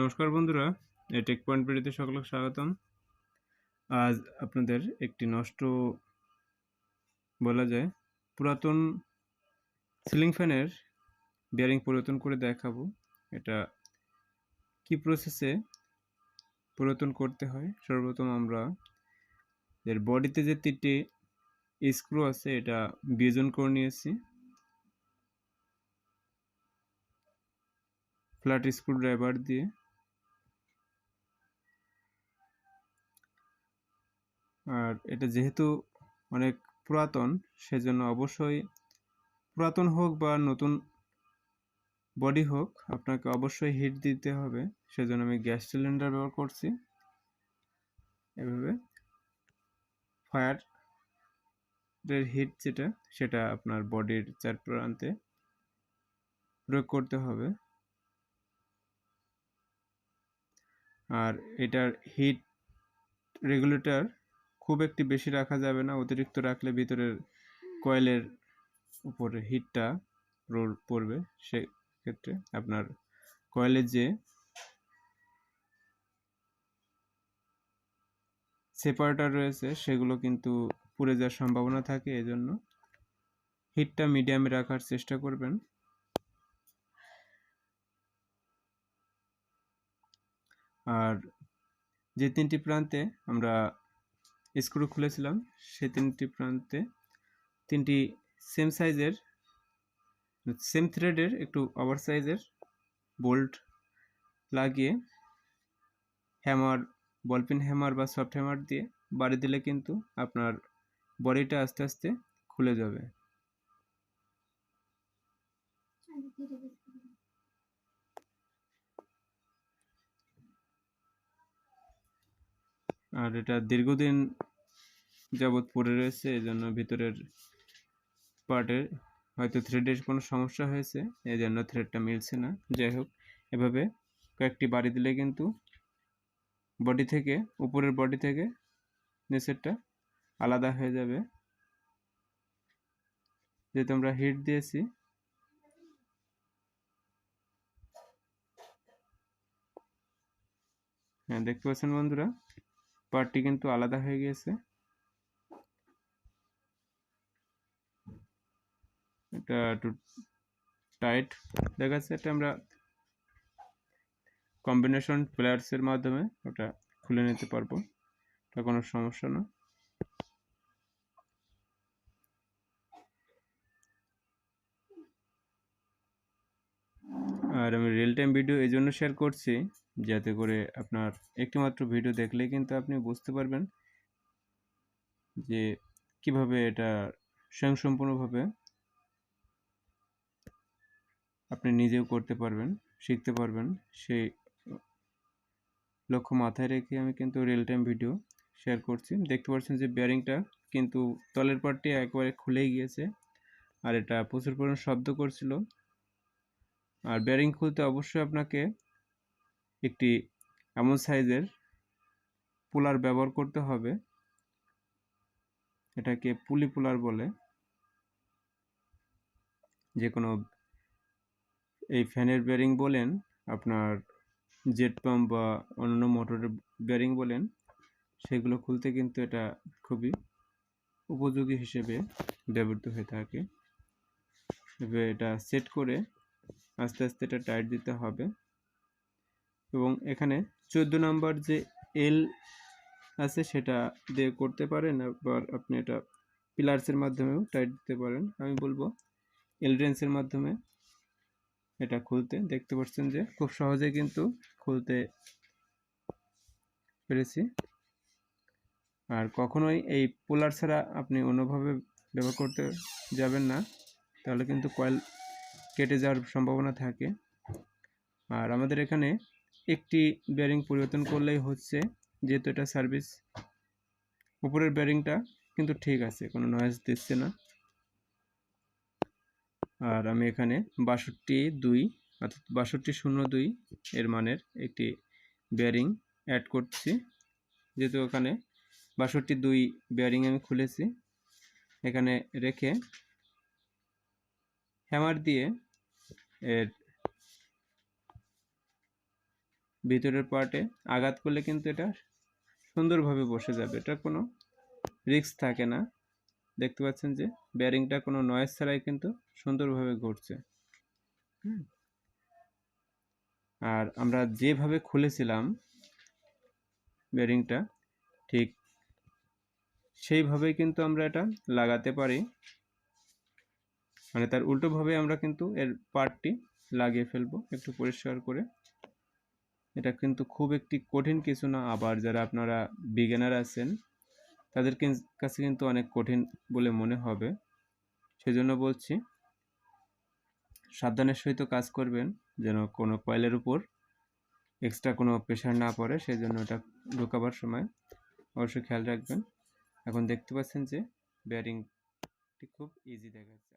নমস্কার বন্ধুরা take point ভিডিওতে সকলকে স্বাগতম। আজ আপনাদের একটি নষ্ট বলা যায় পুরাতন সিলিং ফ্যানের বিয়ারিং পরিবর্তন করে দেখাবো। এটা কি প্রসেসে পরিবর্তন করতে হয়? সর্বপ্রথম আমরা এর বডিতে যে তিনটি স্ক্রু আছে, এটা বিয়োজন করে নিয়েছি। ফ্ল্যাট স্ক্রু ড্রাইভার দিয়ে। আর এটা যেহেতু অনেক পুরাতন, সেজন্য অবশ্যই পুরাতন হোক বা নতুন বডি হোক, আপনাকে অবশ্যই হিট দিতে হবে। সেজন্য আমি গ্যাস সিলিন্ডার ব্যবহার করছি। এভাবে ফায়ার এর হিট যেটা, সেটা আপনার বডির চার প্রান্তে প্রয়োগ করতে হবে। আর এটার হিট রেগুলেটর খুব একটি বেশি রাখা যাবে না। অতিরিক্ত রাখলে ভিতরের কয়েলের উপরে হিটটা রোল পড়বে। সেক্ষেত্রে আপনার কয়েলের যে সেপারেটার রয়েছে, সেগুলো কিন্তু পুড়ে যাওয়ার সম্ভাবনা থাকে। এজন্য হিটটা মিডিয়ামে রাখার চেষ্টা করবেন। আর যে তিনটি প্রান্তে আমরা স্ক্রু খুলেছিলাম সেই তিনটি প্রান্তে। তিনটি সেম সাইজের সেম থ্রেডের একটু ওভার সাইজের বোল্ট লাগিয়ে হ্যামার বলপিন হ্যামার বা সফট হ্যামার দিয়ে বাড়ি দিলে কিন্তু আপনার বডিটা আস্তে আস্তে খুলে যাবে। আর এটা দীর্ঘদিন যাবৎ পড়ে রয়েছে এই জন্য ভিতরের পার্টের হয়তো থ্রেডের কোনো সমস্যা হয়েছে এই জন্য থ্রেডটা মিলছে না। যাই হোক, এভাবে কয়েকটি বাড়ি দিলে কিন্তু বডি থেকে, উপরের বডি থেকে নিচেরটা আলাদা হয়ে যাবে। যেহেতু আমরা হিট দিয়েছি হ্যাঁ দেখতে পাচ্ছেন বন্ধুরা? পার্টটি কিন্তু আলাদা হয়ে গিয়েছে। এটা একটু টাইট দেখাচ্ছে এটা আমরা কম্বিনেশন প্লেয়ার্সের মাধ্যমে ওটা খুলে নিতে পারব। এটা কোনো সমস্যা না। আর আমি রিয়েল টাইম ভিডিও এই জন্য শেয়ার করছি, যাতে করে আপনার একটিমাত্র ভিডিও দেখলে কিন্তু আপনি বুঝতে পারবেন যে কীভাবে এটা স্বয়ংসম্পূর্ণভাবে আপনি নিজেও করতে পারবেন, শিখতে পারবেন। সেই লক্ষ্য মাথায় রেখে আমি কিন্তু রিয়েল টাইম ভিডিও শেয়ার করছি। দেখতে পাচ্ছেন যে বেয়ারিংটা কিন্তু তলের পার্টটি একবারে খুলেই গিয়েছে আর এটা প্রচুর পরিমাণ শব্দ করছিল। আর বেয়ারিং খুলতে অবশ্যই আপনাকে একটি এমন সাইজের পুলার ব্যবহার করতে হবে। এটাকে পুলি পুলার বলে। যে কোনো এই ফ্যানের বেয়ারিং বলেন, আপনার জেট পাম্প বা অন্য মোটরের বেয়ারিং বলেন, সেগুলো খুলতে কিন্তু এটা খুবই উপযোগী হিসেবে ব্যবহৃত হয়ে থাকে। এবার এটা সেট করে আস্তে আস্তে এটা টাইট দিতে হবে। এবং এখানে চোদ্দ নাম্বার যে এল আছে সেটা দিয়ে করতে পারেন, আবার আপনি এটা পিলার্সের মাধ্যমেও টাইট দিতে পারেন। আমি বলব, এল রেন্সের মাধ্যমে এটা খুলতে। দেখতে পাচ্ছেন যে খুব সহজে কিন্তু খুলতে পেরেছি। আর কখনোই এই পোলার ছাড়া আপনি অন্যভাবে ব্যবহার করতে যাবেন না। তাহলে কিন্তু কয়েল কেটে যাওয়ার সম্ভাবনা থাকে। আর আমাদের এখানে একটি বেয়ারিং পরিবর্তন করলেই হচ্ছে, যেহেতু এটা সার্ভিস উপরের ব্যারিংটা কিন্তু ঠিক আছে, কোনো নয়েজ দিচ্ছে না। আর আমি এখানে বাষট্টি দুই, অর্থাৎ বাষট্টি শূন্য দুই এর মানের একটি বেয়ারিং অ্যাড করছি। যেহেতু ওখানে বাষট্টি দুই বেয়ারিং আমি খুলেছি, এখানে রেখে হ্যামার দিয়ে এর ভিতরের পার্টে আঘাত করলে কিন্তু এটা সুন্দরভাবে বসে যাবে। এটা কোনো রিস্ক থাকে না। দেখতে পাচ্ছেন যে ব্যারিংটা কোনো নয়েজ ছাড়াই কিন্তু সুন্দরভাবে ঘুরছে। হুম। আর আমরা যেভাবে খুলেছিলাম ব্যারিংটা ঠিক সেইভাবেই কিন্তু আমরা এটা লাগাতে পারি। মানে তার উল্টোভাবে আমরা কিন্তু এর পার্টটি লাগিয়ে ফেলব একটু পরিষ্কার করে। এটা কিন্তু খুব একটি কঠিন কিছু না, আবার যারা আপনারা বিগিনার আছেন তাদের কাছে কিন্তু অনেক কঠিন বলে মনে হবে। সেজন্য বলছি, সাবধানের সহিত কাজ করবেন, যেন কোনো কয়েলের উপর এক্সট্রা কোনো প্রেশার না পড়ে সেই জন্য ওটা ঢোকাবার সময় অবশ্যই খেয়াল রাখবেন। এখন দেখতে পাচ্ছেন যে ব্যারিংটি খুব ইজি দেখাচ্ছে